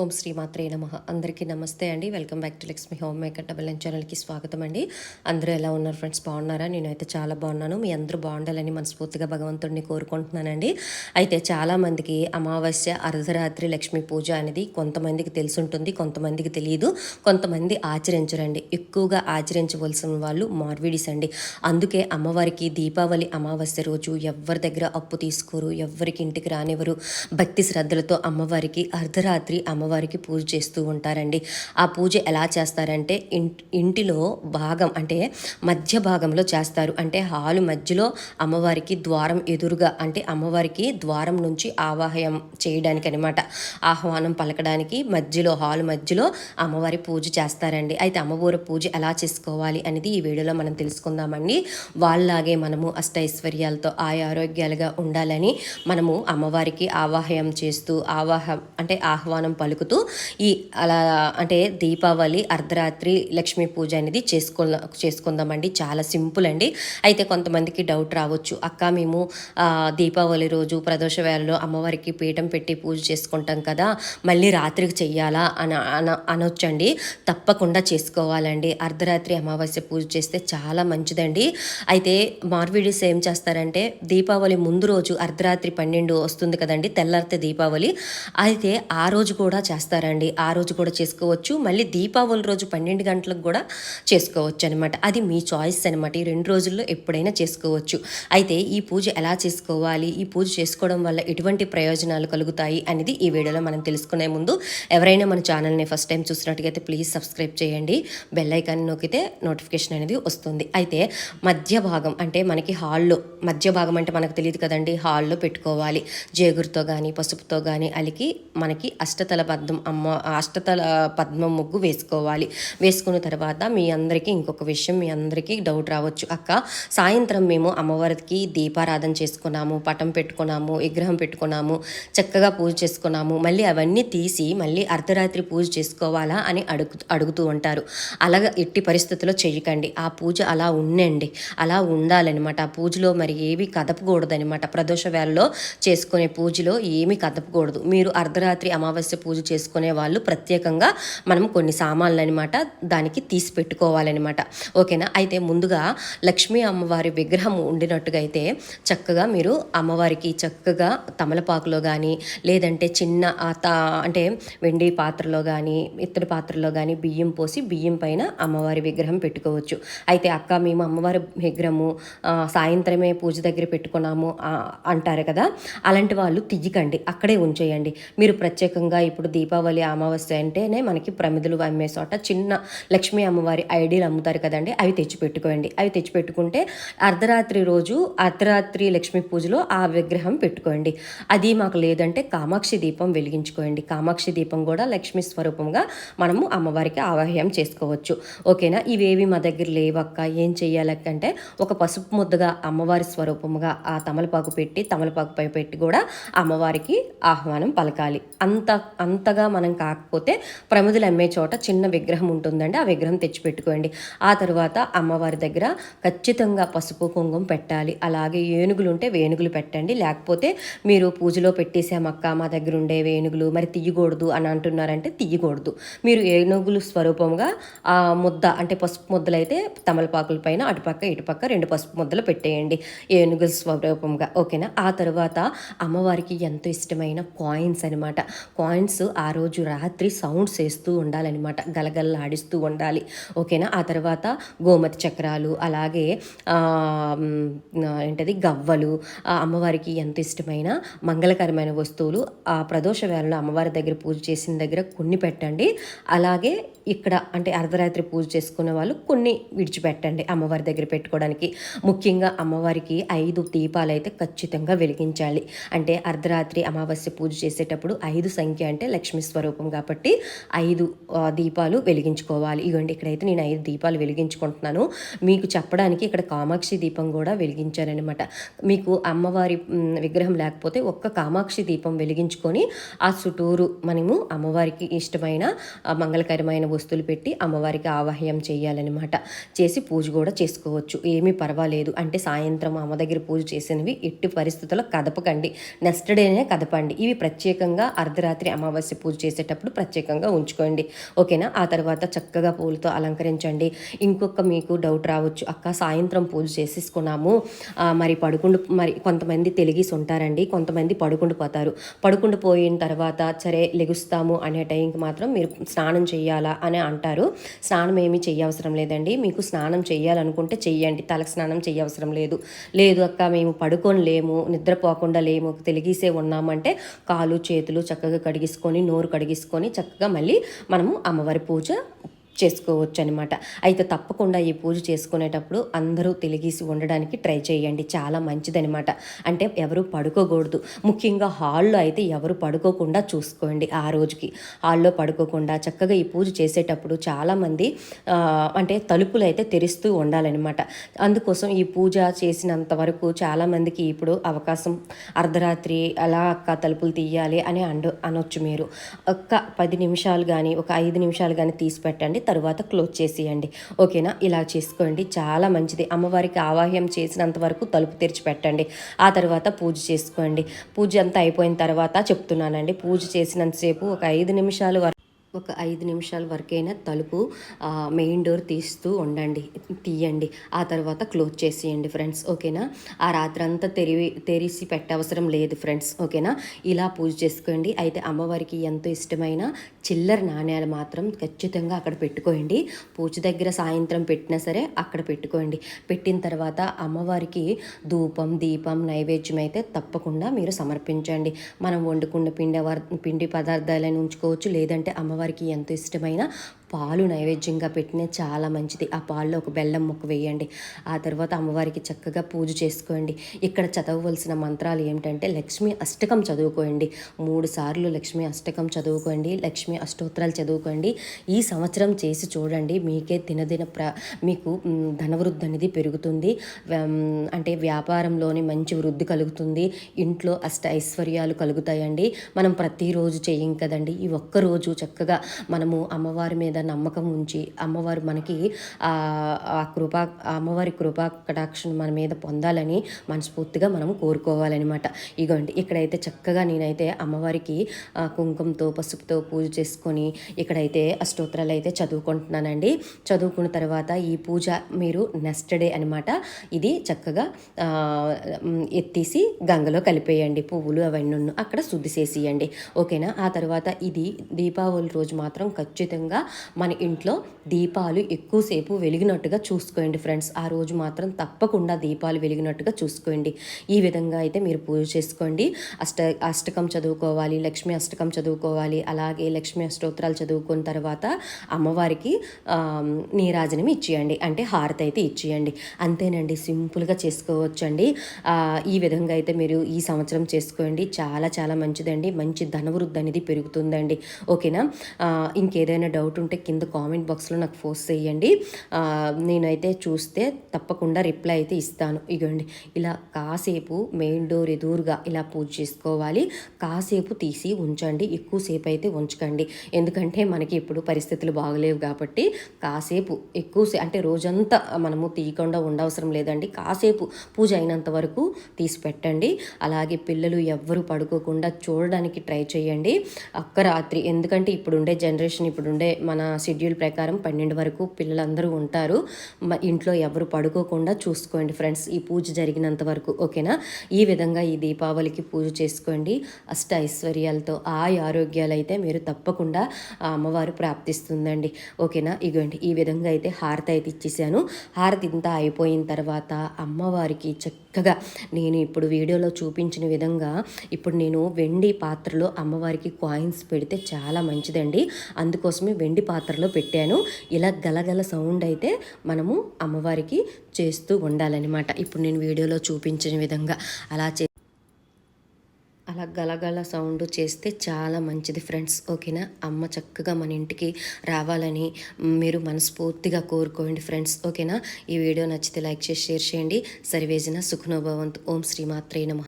ఓం శ్రీ మాత్రే నమ. అందరికీ నమస్తే అండి. Welcome back to Lakshmi homemaker double N ఛానల్కి స్వాగతం అండి. అందరూ ఎలా ఉన్నారు ఫ్రెండ్స్? బాగున్నారా? నేనైతే చాలా బాగున్నాను. మీ అందరూ బాగుండాలని మనస్ఫూర్తిగా భగవంతుడిని కోరుకుంటున్నానండి. అయితే చాలామందికి అమావాస్య అర్ధరాత్రి లక్ష్మీ పూజ అనేది కొంతమందికి తెలుసుంటుంది కొంతమందికి తెలియదు కొంతమంది ఆచరించరండి. ఎక్కువగా ఆచరించవలసిన వాళ్ళు మార్విడిస్ అండి. అందుకే అమ్మవారికి దీపావళి అమావాస్య రోజు ఎవరి దగ్గర అప్పు తీసుకోరు ఎవరికి ఇంటికి రానివ్వరు. భక్తి శ్రద్ధలతో అమ్మవారికి అర్ధరాత్రి అమ్మవారికి పూజ చేస్తూ ఉంటారండి. ఆ పూజ ఎలా చేస్తారంటే ఇంటి ఇంటిలో భాగం అంటే మధ్య భాగంలో చేస్తారు. అంటే హాలు మధ్యలో అమ్మవారికి ద్వారం ఎదురుగా అంటే అమ్మవారికి ద్వారం నుంచి ఆవాహయం చేయడానికి అనమాట ఆహ్వానం పలకడానికి మధ్యలో హాల్ మధ్యలో అమ్మవారి పూజ చేస్తారండి. అయితే అమ్మవారి పూజ ఎలా చేసుకోవాలి అనేది ఈ వీడియోలో మనం తెలుసుకుందామండి. వాళ్ళలాగే మనము అష్టైశ్వర్యాలతో ఆయా ఆరోగ్యాలుగా ఉండాలని మనము అమ్మవారికి ఆవాహయం చేస్తూ ఆవాహ అంటే ఆహ్వానం పలుకుతూ ఈ అలా అంటే దీపావళి అర్ధరాత్రి లక్ష్మీ పూజ అనేది చేసుకో చేసుకుందామండి. చాలా సింపుల్ అండి. అయితే కొంతమందికి డౌట్ రావచ్చు. అక్క మేము దీపావళి రోజు ప్రదోష వేళలో అమ్మవారికి పీఠం పెట్టి పూజ చేసుకుంటాం కదా మళ్ళీ రాత్రికి చెయ్యాలా అని అన అనొచ్చండి. తప్పకుండా చేసుకోవాలండి. అర్ధరాత్రి అమావాస్య పూజ చేస్తే చాలా మంచిదండి. అయితే మార్విడీస్ ఏం చేస్తారంటే దీపావళి ముందు రోజు అర్ధరాత్రి పన్నెండు వస్తుంది కదండి తెల్లారితే దీపావళి. అయితే ఆ రోజు కూడా చేస్తారండి. ఆ రోజు కూడా చేసుకోవచ్చు. మళ్ళీ దీపావళి రోజు పన్నెండు గంటలకు కూడా చేసుకోవచ్చు అనమాట అది మీ చాయిస్ అనమాట ఈ రెండు రోజుల్లో ఎప్పుడైనా చేసుకోవచ్చు. అయితే ఈ పూజ ఎలా చేసుకోవాలి? ఈ పూజ చేసుకోవడం వల్ల ఎటువంటి ప్రయోజనాలు కలుగుతాయి? అనేది ఈ వీడియోలో మనం తెలుసుకునే ముందు ఎవరైనా మన ఛానల్ని ఫస్ట్ టైం చూసినట్టుగైతే ప్లీజ్ సబ్స్క్రైబ్ చేయండి. బెల్ ఐకాన్ నొక్కితే నోటిఫికేషన్ అనేది వస్తుంది. అయితే మధ్య భాగం అంటే మనకి హాల్లో మధ్య భాగం అంటే మనకు తెలియదు కదండి. హాల్లో పెట్టుకోవాలి. జేగురుతో కానీ పసుపుతో కానీ అలికి మనకి అష్టతల పద్మం అమ్మ అష్టతల పద్మం ముగ్గు వేసుకోవాలి. వేసుకున్న తర్వాత మీ అందరికీ ఇంకొక విషయం మీ అందరికీ డౌట్ రావచ్చు. అక్క సాయంత్రం మేము అమ్మవారికి దీపారాధన చేసుకున్నాము పటం పెట్టుకున్నాము విగ్రహం పెట్టుకున్నాము చక్కగా పూజ చేసుకున్నాము. మళ్ళీ అవన్నీ తీసి మళ్ళీ అర్ధరాత్రి పూజ చేసుకోవాలా అని అడుగు అడుగుతూ ఉంటారు. అలాగ ఎట్టి పరిస్థితుల్లో చేయకండి. ఆ పూజ అలా ఉండండి. అలా ఉండాలన్నమాట. ఆ పూజలో మరి ఏవి కదపకూడదు అనమాట ప్రదోష వేళలో చేసుకునే పూజలో ఏమి కదపకూడదు. మీరు అర్ధరాత్రి అమావాస్య పూజ పూజ చేసుకునే వాళ్ళు ప్రత్యేకంగా మనం కొన్ని సామాన్లు అనమాట దానికి తీసి పెట్టుకోవాలన్నమాట ఓకేనా? అయితే ముందుగా లక్ష్మీ అమ్మవారి విగ్రహం ఉండినట్టుగా అయితే చక్కగా మీరు అమ్మవారికి చక్కగా తమలపాకులో కానీ లేదంటే చిన్న తా- అంటే వెండి పాత్రలో కానీ ఇత్తడి పాత్రలో కానీ బియ్యం పోసి బియ్యం పైన అమ్మవారి విగ్రహం పెట్టుకోవచ్చు. అయితే అక్క మేము అమ్మవారి విగ్రహము సాయంత్రమే పూజ దగ్గర పెట్టుకున్నాము అంటారు కదా? అలాంటి వాళ్ళు తీయకండి అక్కడే ఉంచేయండి. మీరు ప్రత్యేకంగా ఇప్పుడు దీపావళి అమావాస్య అంటేనే మనకి ప్రమిదలు అమ్మే చోట చిన్న లక్ష్మీ అమ్మవారి ఐడీలు అమ్ముతారు కదండి అవి తెచ్చిపెట్టుకోండి అవి తెచ్చిపెట్టుకుంటే అర్ధరాత్రి రోజు అర్ధరాత్రి లక్ష్మీ పూజలో ఆ విగ్రహం పెట్టుకోండి. అది మాకు లేదంటే కామాక్షి దీపం వెలిగించుకోండి. కామాక్షి దీపం కూడా లక్ష్మీ స్వరూపంగా మనము అమ్మవారికి ఆవాహ్యం చేసుకోవచ్చు. ఓకేనా? ఇవేవి మా దగ్గర లేవక్క? ఏం చేయాలంటే ఒక పసుపు ముద్దగా అమ్మవారి స్వరూపముగా ఆ తమలపాకు పెట్టి తమలపాకుపై పెట్టి కూడా అమ్మవారికి ఆహ్వానం పలకాలి. అంత అంతగా మనం కాకపోతే ప్రమిదలు అమ్మే చోట చిన్న విగ్రహం ఉంటుందండి. ఆ విగ్రహం తెచ్చిపెట్టుకోండి. ఆ తర్వాత అమ్మవారి దగ్గర ఖచ్చితంగా పసుపు కుంకుమ పెట్టాలి. అలాగే ఏనుగులు ఉంటే వేణుగులు పెట్టండి. లేకపోతే మీరు పూజలో పెట్టేసామక్క మా దగ్గర ఉండే వేణుగులు మరి తీయకూడదు అని అంటున్నారంటే తీయకూడదు. మీరు ఏనుగులు స్వరూపంగా ఆ ముద్ద అంటే పసుపు ముద్దలు అయితే తమలపాకుల పైన అటుపక్క ఇటుపక్క రెండు పసుపు ముద్దలు పెట్టేయండి. ఏనుగుల స్వరూపంగా. ఓకేనా? ఆ తర్వాత అమ్మవారికి ఎంతో ఇష్టమైన కాయిన్స్ అనమాట కాయిన్స్ ఆ రోజు రాత్రి సౌండ్స్ వేస్తూ ఉండాలన్నమాట. గలగల్లాడిస్తూ ఉండాలి. ఓకేనా? ఆ తర్వాత గోమతి చక్రాలు అలాగే ఏంటది? గవ్వలు ఆ అమ్మవారికి ఎంత ఇష్టమైన మంగళకరమైన వస్తువులు ఆ ప్రదోష వేళలో అమ్మవారి దగ్గర పూజ చేసిన దగ్గర కొన్ని పెట్టండి. అలాగే ఇక్కడ అంటే అర్ధరాత్రి పూజ చేసుకునే వాళ్ళు కొన్ని విడిచిపెట్టండి అమ్మవారి దగ్గర పెట్టుకోవడానికి. ముఖ్యంగా అమ్మవారికి ఐదు దీపాలు అయితే ఖచ్చితంగా వెలిగించాలి. అంటే అర్ధరాత్రి అమావాస్య పూజ చేసేటప్పుడు ఐదు సంఖ్య అంటే లక్ష్మీ స్వరూపం కాబట్టి ఐదు దీపాలు వెలిగించుకోవాలి. ఇగోండి ఇక్కడైతే నేను ఐదు దీపాలు వెలిగించుకుంటున్నాను. మీకు చెప్పడానికి ఇక్కడ కామాక్షి దీపం కూడా వెలిగించారనమాట మీకు అమ్మవారి విగ్రహం లేకపోతే ఒక్క కామాక్షి దీపం వెలిగించుకొని ఆ చుట్టూరు మనము అమ్మవారికి ఇష్టమైన మంగళకరమైన వస్తువులు పెట్టి అమ్మవారికి ఆవాహ్యం చేయాలన్నమాట. చేసి పూజ కూడా చేసుకోవచ్చు. ఏమీ పర్వాలేదు. అంటే సాయంత్రం అమ్మ దగ్గర పూజ చేసినవి ఎట్టి పరిస్థితుల్లో కదపకండి. నెక్స్ట్ డేనే కదపండి. ఇవి ప్రత్యేకంగా అర్ధరాత్రి అమావాస్య అమావాస్య పూజ చేసేటప్పుడు ప్రత్యేకంగా ఉంచుకోండి. ఓకేనా? ఆ తర్వాత చక్కగా పూలతో అలంకరించండి. ఇంకొక మీకు డౌట్ రావచ్చు. అక్క సాయంత్రం పూజ చేసేసుకున్నాము. మరి పడుకుండు మరి కొంతమంది తెలిగిసి ఉంటారండి. కొంతమంది పడుకుండు పోతారు. పడుకుండు పోయిన తర్వాత సరే లెగుస్తాము అనే టైంకి మాత్రం మీరు స్నానం చేయాలా అని అంటారు. స్నానం ఏమీ చేయవసరం లేదండి. మీకు స్నానం చేయాలనుకుంటే చెయ్యండి. తలకు స్నానం చేయవసరం లేదు. లేదు అక్క మేము పడుకొని లేము నిద్రపోకుండా లేము. తెలిగిసే ఉన్నామంటే కాలు చేతులు చక్కగా కడిగిసుకొని నోరు కడిగిసుకొని చక్కగా మళ్ళీ మనము అమ్మవారి పూజ చేసుకోవచ్చు అనమాట అయితే తప్పకుండా ఈ పూజ చేసుకునేటప్పుడు అందరూ తెలిగేసి ఉండడానికి ట్రై చేయండి. చాలా మంచిదనమాట అంటే ఎవరు పడుకోకూడదు. ముఖ్యంగా హాల్లో అయితే ఎవరు పడుకోకుండా చూసుకోండి ఆ రోజుకి. హాల్లో పడుకోకుండా చక్కగా ఈ పూజ చేసేటప్పుడు చాలామంది అంటే తలుపులు అయితే తెరుస్తూ ఉండాలన్నమాట. అందుకోసం ఈ పూజ చేసినంత వరకు చాలామందికి ఇప్పుడు అవకాశం అర్ధరాత్రి అలా అక్క తలుపులు తీయాలి అని అండు అనొచ్చు మీరు. ఒక్క పది నిమిషాలు కానీ ఒక ఐదు నిమిషాలు కానీ తీసి పెట్టండి. తర్వాత క్లోజ్ చేసేయండి. ఓకేనా? ఇలా చేసుకోండి. చాలా మంచిది. అమ్మవారికి ఆవాహ్యం చేసినంత వరకు తలుపు తెరిచి పెట్టండి. ఆ తర్వాత పూజ చేసుకోండి. పూజ అంతా అయిపోయిన తర్వాత చెప్తున్నానండి. పూజ చేసినంతసేపు ఒక ఐదు నిమిషాలు వరకు ఒక ఐదు నిమిషాల వరకైనా తలుపు మెయిన్ డోర్ తీస్తూ ఉండండి తీయండి. ఆ తర్వాత క్లోజ్ చేసేయండి ఫ్రెండ్స్ ఓకేనా? ఆ రాత్రి అంతా తెరివి తెరిసి పెట్టవసరం లేదు ఫ్రెండ్స్ ఓకేనా? ఇలా పూజ చేసుకోండి. అయితే అమ్మవారికి ఎంతో ఇష్టమైన చిల్లర నాణ్యాలు మాత్రం ఖచ్చితంగా అక్కడ పెట్టుకోండి పూజ దగ్గర సాయంత్రం పెట్టినా సరే అక్కడ పెట్టుకోండి. పెట్టిన తర్వాత అమ్మవారికి ధూపం దీపం నైవేద్యం అయితే తప్పకుండా మీరు సమర్పించండి. మనం వండుకున్న పిండి పిండి పదార్థాలను ఉంచుకోవచ్చు లేదంటే అమ్మవారి వారికి ఎంతో ఇష్టమైన పాలు నైవేద్యంగా పెట్టిన చాలా మంచిది. ఆ పాల్లో ఒక బెల్లం ముక్క వేయండి. ఆ తర్వాత అమ్మవారికి చక్కగా పూజ చేసుకోండి. ఇక్కడ చదవవలసిన మంత్రాలు ఏమిటంటే లక్ష్మి అష్టకం చదువుకోండి. మూడు సార్లు లక్ష్మి అష్టకం చదువుకోండి. లక్ష్మి అష్టోత్తరాలు చదువుకోండి. ఈ సంవత్సరం చేసి చూడండి. మీకే దినదిన ప్ర మీకు ధనవృద్ధి అనేది పెరుగుతుంది. అంటే వ్యాపారంలోని మంచి వృద్ధి కలుగుతుంది. ఇంట్లో అష్ట ఐశ్వర్యాలు కలుగుతాయండి. మనం ప్రతిరోజు చేయం కదండి. ఈ ఒక్కరోజు చక్కగా మనము అమ్మవారి మీద మీద నమ్మకం ఉంచి అమ్మవారు మనకి ఆ కృపా అమ్మవారి కృపా కటాక్షం మన మీద పొందాలని మనస్ఫూర్తిగా మనం కోరుకోవాలన్నమాట. ఇగోండి ఇక్కడైతే చక్కగా నేనైతే అమ్మవారికి కుంకుమతో పసుపుతో పూజ చేసుకొని ఇక్కడైతే అష్టోత్తరాలు అయితే చదువుకుంటున్నానండి. చదువుకున్న తర్వాత ఈ పూజ మీరు నెక్స్ట్ డే అనమాట ఇది చక్కగా ఎత్తేసి గంగలో కలిపేయండి. పువ్వులు అవన్నీ అక్కడ శుద్ధి చేసేయండి. ఓకేనా? ఆ తర్వాత ఇది దీపావళి రోజు మాత్రం ఖచ్చితంగా మన ఇంట్లో దీపాలు ఎక్కువసేపు వెలిగినట్టుగా చూసుకోండి ఫ్రెండ్స్. ఆ రోజు మాత్రం తప్పకుండా దీపాలు వెలిగినట్టుగా చూసుకోండి. ఈ విధంగా అయితే మీరు పూజ చేసుకోండి. అష్ట అష్టకం చదువుకోవాలి లక్ష్మీ అష్టకం చదువుకోవాలి అలాగే లక్ష్మీ అష్టోత్తరాలు చదువుకున్న తర్వాత అమ్మవారికి నీరాజనం ఇచ్చేయండి. అంటే హారతి అయితే ఇచ్చేయండి. అంతేనండి సింపుల్గా చేసుకోవచ్చండి. ఈ విధంగా అయితే మీరు ఈ సంవత్సరం చేసుకోండి. చాలా చాలా మంచిదండి. మంచి ధనవృద్ధి అనేది పెరుగుతుందండి. ఓకేనా? ఇంకేదైనా డౌట్ ఉంటే కింద కామెంట్ బాక్స్లో నాకు ఫోర్స్ చేయండి. నేనైతే చూస్తే తప్పకుండా రిప్లై అయితే ఇస్తాను. ఇగోండి ఇలా కాసేపు మెయిన్ డోర్ ఎదురుగా ఇలా పూజ చేసుకోవాలి. కాసేపు తీసి ఉంచండి ఎక్కువసేపు అయితే ఉంచకండి. ఎందుకంటే మనకి ఇప్పుడు పరిస్థితులు బాగలేవు కాబట్టి కాసేపు ఎక్కువసేపు అంటే రోజంతా మనము తీయకుండా ఉండవసరం లేదండి. కాసేపు పూజ అయినంత వరకు తీసి పెట్టండి. అలాగే పిల్లలు ఎవ్వరు పడుకోకుండా చూడడానికి ట్రై చేయండి. అక్క రాత్రి ఎందుకంటే ఇప్పుడుండే జనరేషన్ ఇప్పుడుండే మన షెడ్యూల్ ప్రకారం పన్నెండు వరకు పిల్లలందరూ ఉంటారు. ఇంట్లో ఎవరు పడుకోకుండా చూసుకోండి ఫ్రెండ్స్. ఈ పూజ జరిగినంత వరకు ఓకేనా? ఈ విధంగా ఈ దీపావళికి పూజ చేసుకోండి. అష్ట ఐశ్వర్యాలతో ఆ ఆరోగ్యాలు అయితే మీరు తప్పకుండా అమ్మవారు ప్రాప్తిస్తుందండి. ఓకేనా? ఇగోండి ఈ విధంగా అయితే హారతి అయితే ఇచ్చేసాను. హారతి ఇంత అయిపోయిన తర్వాత అమ్మవారికి చక్కగా నేను ఇప్పుడు వీడియోలో చూపించిన విధంగా ఇప్పుడు నేను వెండి పాత్రలో అమ్మవారికి కాయిన్స్ పెడితే చాలా మంచిదండి. అందుకోసమే వెండి పాత్రలో పెట్టాను. ఇలా గలగల సౌండ్ అయితే మనము అమ్మవారికి చేస్తూ ఉండాలన్నమాట. ఇప్పుడు నేను వీడియోలో చూపించిన విధంగా అలా చే అలా గలగల సౌండ్ చేస్తే చాలా మంచిది ఫ్రెండ్స్. ఓకేనా? అమ్మ చక్కగా మన ఇంటికి రావాలని మీరు మనస్ఫూర్తిగా కోరుకోండి ఫ్రెండ్స్. ఓకేనా? ఈ వీడియో నచ్చితే లైక్ చేసి షేర్ చేయండి. సరివేసిన సుఖనోభవంత్. ఓం శ్రీమాత్రే నమ.